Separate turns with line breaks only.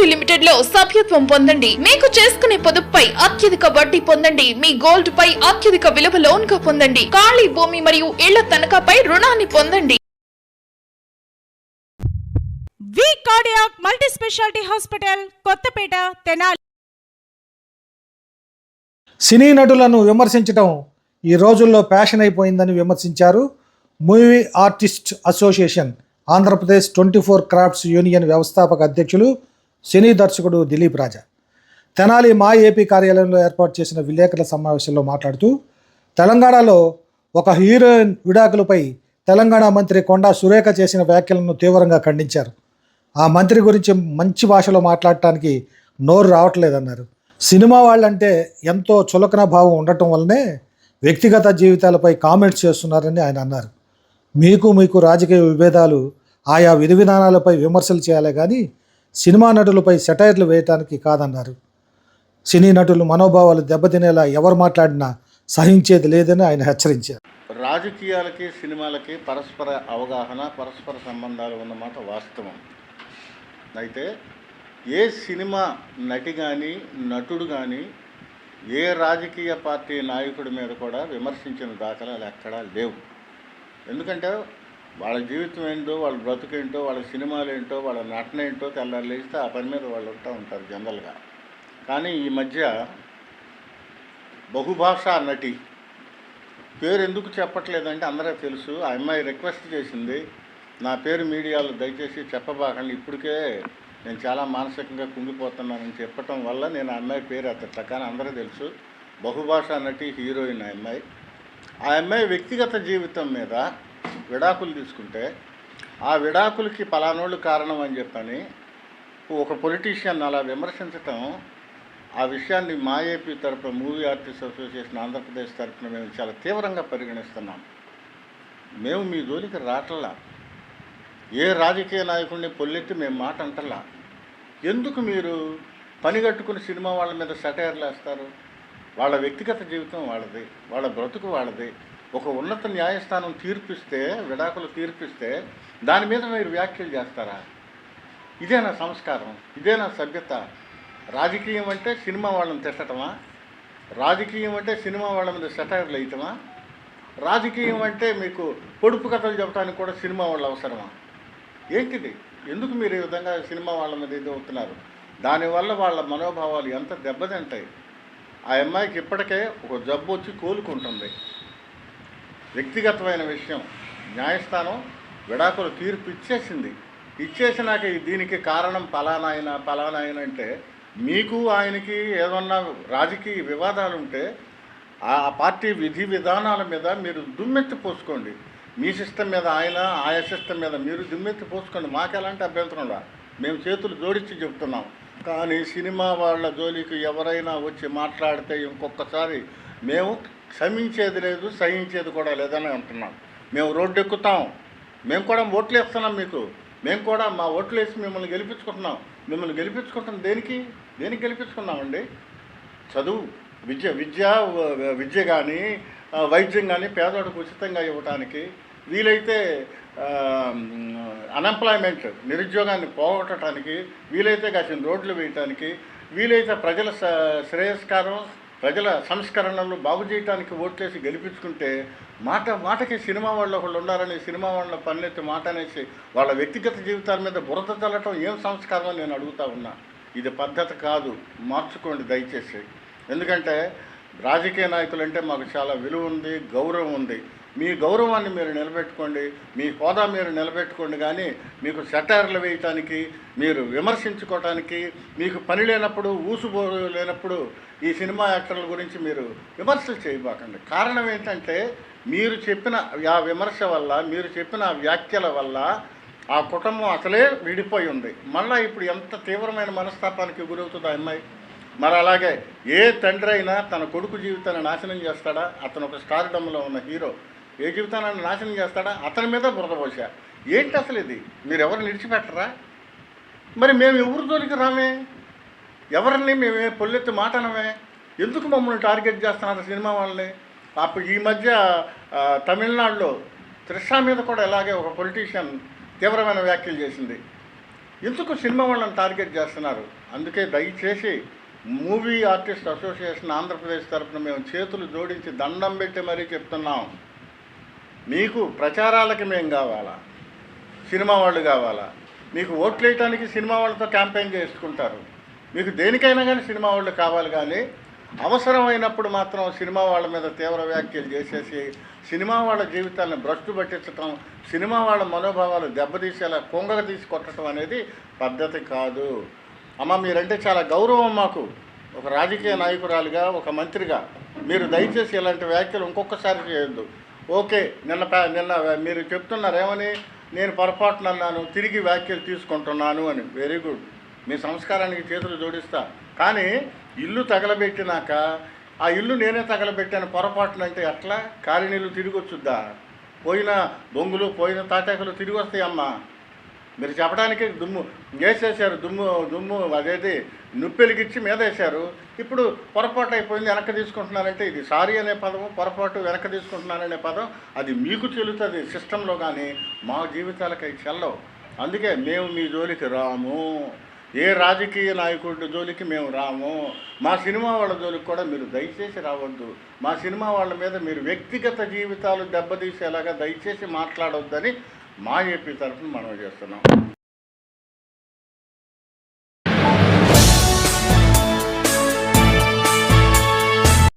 శక్తి లిమిటెడ్లో సభ్యత్వం పొందండి. మీకు చేసుకునే పొదుపుపై అత్యధిక వడ్డీ పొందండి. మీ గోల్డ్ పై అత్యధిక విలువ లోన్గా పొందండి. ఖాళీ భూమి మరియు ఇళ్ళ తనఖాపై రుణాన్ని పొందండి.
V cardiac multi speciality hospital Kothapeta Tenali.
Cine నటులను విమర్శించడం ఈ రోజుల్లో ఫ్యాషన్ అయిపోయిందని విమర్శించారు movie artist association. Andhra Pradesh twenty four crafts union వ్యవస్థాపక అధ్యక్షులు సినీ దర్శకుడు దిలీప్ రాజా. తెనాలి మా ఏపీ కార్యాలయంలో ఏర్పాటు చేసిన విలేకరుల సమావేశంలో మాట్లాడుతూ తెలంగాణలో ఒక హీరోయిన్ విడాకులపై తెలంగాణ మంత్రి కొండా సురేఖ చేసిన వ్యాఖ్యలను తీవ్రంగా ఖండించారు. ఆ మంత్రి గురించి మంచి భాషలో మాట్లాడటానికి నోరు రావట్లేదన్నారు. సినిమా వాళ్ళంటే ఎంతో చులకన భావం ఉండటం వల్లనే వ్యక్తిగత జీవితాలపై కామెంట్స్ చేస్తున్నారని ఆయన అన్నారు. మీకు మీకు రాజకీయ విభేదాలు ఆయా విధి విధానాలపై విమర్శలు చేయాలి కానీ సినిమా నటులపై సెటైర్లు వేయటానికి కాదన్నారు. సినీ నటులు మనోభావాలు దెబ్బతినేలా ఎవరు మాట్లాడినా సహించేది లేదని ఆయన హెచ్చరించారు.
రాజకీయాలకి సినిమాలకి పరస్పర అవగాహన పరస్పర సంబంధాలు ఉన్నమాట వాస్తవం. అయితే ఏ సినిమా నటి కానీ నటుడు కానీ ఏ రాజకీయ పార్టీ నాయకుడి మీద కూడా విమర్శించిన దాఖలాలు ఎక్కడా లేవు. ఎందుకంటే వాళ్ళ జీవితం ఏంటో వాళ్ళ బ్రతుకేంటో వాళ్ళ సినిమాలు ఏంటో వాళ్ళ నటన ఏంటో తెల్లారు లేస్తే ఆ పని మీద వాళ్ళు ఉంటా ఉంటారు జనరల్గా. కానీ ఈ మధ్య బహుభాషా నటి పేరు ఎందుకు చెప్పట్లేదంటే అందరూ తెలుసు. ఆ అమ్మాయి రిక్వెస్ట్ చేసింది నా పేరు మీడియాలో దయచేసి చెప్పబాకండి. ఇప్పటికే నేను చాలా మానసికంగా కుంగిపోతున్నానని చెప్పటం వల్ల నేను ఆ అమ్మాయి పేరు ఎత్తట్ల. కానీ అందరూ తెలుసు బహుభాషా నటి హీరోయిన్ ఆ అమ్మాయి. ఆ అమ్మాయి వ్యక్తిగత జీవితం మీద విడాకులు తీసుకుంటే ఆ విడాకులకి పలానోళ్ళు కారణం అని చెప్పని ఒక పొలిటీషియన్ అలా విమర్శించటం ఆ విషయాన్ని మా ఏపీ తరపున మూవీ ఆర్టిస్ట్ అసోసియేషన్ ఆంధ్రప్రదేశ్ తరపున మేము చాలా తీవ్రంగా పరిగణిస్తున్నాం. మేము మీ జోలికి రాటల్లా. ఏ రాజకీయ నాయకుడిని పొల్లెత్తి మేము మాట అంటలా ఎందుకు మీరు పనిగట్టుకుని సినిమా వాళ్ళ మీద సటైర్లు వేస్తారు? వాళ్ళ వ్యక్తిగత జీవితం వాళ్ళది వాళ్ళ బ్రతుకు వాళ్ళది. ఒక ఉన్నత న్యాయస్థానం తీర్పిస్తే విడాకులు తీర్పిస్తే దాని మీద మీరు వ్యాఖ్యలు చేస్తారా? ఇదే నా సంస్కారం? ఇదే నా సభ్యత? రాజకీయం అంటే సినిమా వాళ్ళని తిట్టడమా రాజకీయం అంటే సినిమా వాళ్ళ మీద సెటైర్లు వేయటమా? రాజకీయం అంటే మీకు పొడుపు కథలు చెప్పడానికి కూడా సినిమా వాళ్ళు అవసరమా? ఏంటిది? ఎందుకు మీరు ఈ విధంగా సినిమా వాళ్ళ మీద ఇది అవుతున్నారు? దానివల్ల వాళ్ళ మనోభావాలు ఎంత దెబ్బతింటాయి? ఆ అమ్మాయికి ఇప్పటికే ఒక జబ్బు వచ్చి కోలుకుంటుంది. వ్యక్తిగతమైన విషయం. న్యాయస్థానం విడాకులు తీర్పు ఇచ్చేసింది. ఇచ్చేసినాక దీనికి కారణం పలానాయన పలానాయన అంటే మీకు ఆయనకి ఏమన్నా రాజకీయ వివాదాలు ఉంటే ఆ పార్టీ విధి విధానాల మీద మీరు దుమ్మెత్తి పోసుకోండి. మీ సిస్టమ్ మీద ఆయన ఆయా సిస్టమ్ మీద మీరు దుమ్మెత్తి పోసుకోండి. మాకు ఎలాంటి అభ్యంతరం రా. మేము చేతులు జోడించి చెప్తున్నాం. కానీ సినిమా వాళ్ళ జోలికి ఎవరైనా వచ్చి మాట్లాడితే ఇంకొకసారి మేము క్షమించేది లేదు సహించేది కూడా లేదని అంటున్నాం. మేము రోడ్డు ఎక్కుతాం మేము కూడా ఓట్లు వేస్తున్నాం మీకు. మేము కూడా మా ఓట్లు వేసి మిమ్మల్ని గెలిపించుకుంటున్నాం. మిమ్మల్ని గెలిపించుకుంటున్నాం దేనికి? దేనికి గెలిపించుకున్నామండి చదువు. విద్య విద్య విద్య కానీ వైద్యం కానీ పేదవాడికి ఉచితంగా ఇవ్వడానికి వీలైతే అన్ఎంప్లాయ్మెంట్ నిరుద్యోగాన్ని పోగొట్టడానికి వీలైతే కాసిన రోడ్లు వేయటానికి వీలైతే ప్రజల శ్రేయస్కారం ప్రజల సంస్కరణలు బాగు చేయటానికి ఓట్లేసి గెలిపించుకుంటే మాట మాటకి సినిమా వాళ్ళు ఒకళ్ళు ఉన్నారని సినిమా వాళ్ళ పన్నెత్తి మాట అనేసి వాళ్ళ వ్యక్తిగత జీవితాల మీద బురద చల్లటం ఏం సంస్కారం నేను అడుగుతా ఉన్నా. ఇది పద్ధతి కాదు. మార్చుకోండి దయచేసి. ఎందుకంటే రాజకీయ నాయకులు అంటే మాకు చాలా విలువ ఉంది గౌరవం ఉంది. మీ గౌరవాన్ని మీరు నిలబెట్టుకోండి మీ హోదా మీరు నిలబెట్టుకోండి కానీ మీకు సెటైర్లు వేయటానికి మీరు విమర్శించుకోవటానికి మీకు పని లేనప్పుడు ఊసుబో లేనప్పుడు ఈ సినిమా యాక్టర్ల గురించి మీరు విమర్శలు చేయబాకండి. కారణం ఏంటంటే మీరు చెప్పిన ఆ విమర్శ వల్ల మీరు చెప్పిన ఆ వ్యాఖ్యల వల్ల ఆ కుటుంబం అసలే విడిపోయి ఉంది. మళ్ళీ ఇప్పుడు ఎంత తీవ్రమైన మనస్తాపానికి గురవుతుంది ఆ అమ్మాయి? మరి అలాగే ఏ తండ్రి అయినా తన కొడుకు జీవితాన్ని నాశనం చేస్తాడా? అతను ఒక స్టార్డమ్లో ఉన్న హీరో. ఏ జీవితాన్ని నాశనం చేస్తాడా? అతని మీద బురద పోసా. ఏంటి అసలు ఇది? మీరు ఎవరు నిడిచిపెట్టరా మరి మేము ఎవరి జోలికి రామే? ఎవరిని మేమే పొల్లెత్తి మాటనమే? ఎందుకు మమ్మల్ని టార్గెట్ చేస్తున్నారు సినిమా వాళ్ళని? అప్పుడు ఈ మధ్య తమిళనాడులో త్రిషా మీద కూడా ఇలాగే ఒక పొలిటీషియన్ తీవ్రమైన వ్యాఖ్యలు చేసింది. ఎందుకు సినిమా వాళ్ళని టార్గెట్ చేస్తున్నారు? అందుకే దయచేసి మూవీ ఆర్టిస్ట్ అసోసియేషన్ ఆంధ్రప్రదేశ్ తరఫున మేము చేతులు జోడించి దండం పెట్టి మరీ చెప్తున్నాం. మీకు ప్రచారాలకి మేము కావాలా? సినిమా వాళ్ళు కావాలా? మీకు ఓట్లు వేయటానికి సినిమా వాళ్ళతో క్యాంపెయిన్ చేసుకుంటారు. మీకు దేనికైనా కానీ సినిమా వాళ్ళు కావాలి కానీ అవసరమైనప్పుడు మాత్రం సినిమా వాళ్ళ మీద తీవ్ర వ్యాఖ్యలు చేసేసి సినిమా వాళ్ళ జీవితాలను భ్రష్టు పట్టించటం సినిమా వాళ్ళ మనోభావాలు దెబ్బతీసేలా కొంగగా తీసి కొట్టడం అనేది పద్ధతి కాదు. అమ్మ మీరంటే చాలా గౌరవం మాకు. ఒక రాజకీయ నాయకురాలుగా ఒక మంత్రిగా. మీరు దయచేసి ఇలాంటి వ్యాఖ్యలు ఇంకొకసారి చేయొద్దు. ఓకే నిన్న నిన్న మీరు చెప్తున్నారేమని నేను పొరపాటున అన్నాను తిరిగి వ్యాఖ్యలు తీసుకుంటున్నాను అని. వెరీ గుడ్ మీ సంస్కారానికి చేతులు జోడిస్తా. కానీ ఇల్లు తగలబెట్టినాక ఆ ఇల్లు నేనే తగలబెట్టాను పొరపాటున అంటే ఎట్లా? కాలి నీళ్ళు తిరిగి వచ్చుద్దా పోయిన బొంగులు పోయిన తాటాకులు తిరిగి వస్తాయమ్మా మీరు చెప్పడానికి దుమ్ము వేసేసారు దుమ్ము దుమ్ము అదేది నుప్పెలిగిచ్చి మీద వేశారు ఇప్పుడు పొరపాటు అయిపోయింది వెనక్కి తీసుకుంటున్నారంటే ఇది సారీ అనే పదము పొరపాటు వెనక్కి తీసుకుంటున్నారనే పదం అది మీకు చెల్లుతుంది సిస్టంలో కానీ మా జీవితాలకై చెల్లవు. అందుకే మేము మీ జోలికి రాము. ఏ రాజకీయ నాయకుడి జోలికి మేము రాము. మా సినిమా వాళ్ళ జోలికి కూడా మీరు దయచేసి రావద్దు. మా సినిమా వాళ్ళ మీద మీరు వ్యక్తిగత జీవితాలు దెబ్బతీసేలాగా దయచేసి మాట్లాడొద్దని మా ఏపీ తరఫున మనం చేస్తున్నాం.